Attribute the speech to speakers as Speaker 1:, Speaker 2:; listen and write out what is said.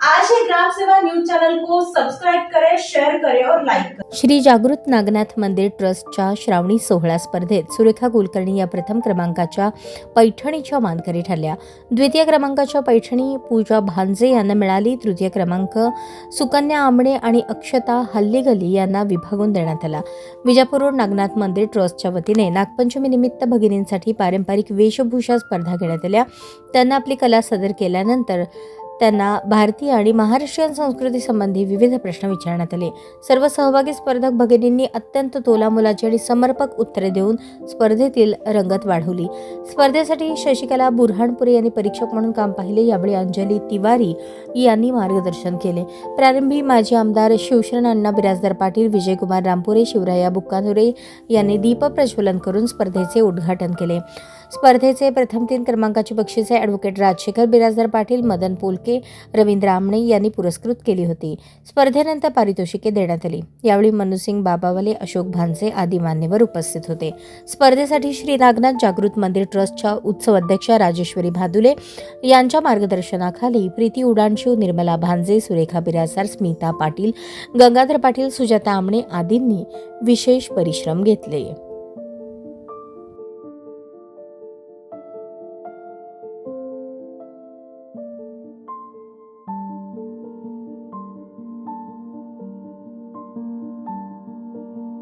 Speaker 1: आज ही Gram Seva news channel को सब्सक्राइब करें शेयर करें और लाइक करें।
Speaker 2: श्री जागृत नागनाथ मंदिर ट्रस्टच्या श्रावणी सोहळा स्पर्धेत सुरेखा कुलकर्णी या प्रथम क्रमांकाच्या पैठणीच्या मानकरी ठरल्या. द्वितीय क्रमांकाच्या पैठणी पूजा भांजे यांना मिळाली. तृतीय क्रमांक सुकन्या आमणे आणि अक्षता हल्लीगली यांना विभागून देण्यात आला. विजापूर रोड नागनाथ मंदिर ट्रस्टच्या वतीने नागपंचमी निमित्त भगिनींसाठी पारंपरिक वेशभूषा स्पर्धा घेण्यात आल्या. त्यांना आपली कला सादर केल्यानंतर त्यांना भारतीय आणि महाराष्ट्रीयन संस्कृतीसंबंधी विविध प्रश्न विचारण्यात आले. सर्व सहभागी स्पर्धक भगिनींनी अत्यंत तोलामोलाची आणि समर्पक उत्तरे देऊन स्पर्धेतील रंगत वाढवली. स्पर्धेसाठी शशिकला बुरहाणपुरे यांनी परीक्षक म्हणून काम पाहिले. यावेळी अंजली तिवारी यांनी मार्गदर्शन केले. प्रारंभी माजी आमदार शिवशरण अण्णा बिराजदार पाटील विजयकुमार रामपुरे शिवराया बुक्कानुरे यांनी दीप प्रज्वलन करून स्पर्धेचे उद्घाटन केले. स्पर्धेचे प्रथम तीन क्रमांकाची बक्षिसे ॲडव्होकेट राजशेखर बिराजदार पाटील मदन पोलके रवींद्र आमणे यांनी पुरस्कृत केली होती. स्पर्धेनंतर पारितोषिके देण्यात आली. यावेळी मनुसिंग बाबावले अशोक भानसे आदी मान्यवर उपस्थित होते. स्पर्धेसाठी श्री नागनाथ जागृत मंदिर ट्रस्टच्या उत्सव अध्यक्षा राजेश्वरी भादुले यांच्या मार्गदर्शनाखाली प्रीती उडाणशिव निर्मला भांजे सुरेखा बिरासार स्मिता पाटील गंगाधर पाटील सुजाता आमणे आदींनी विशेष परिश्रम घेतले.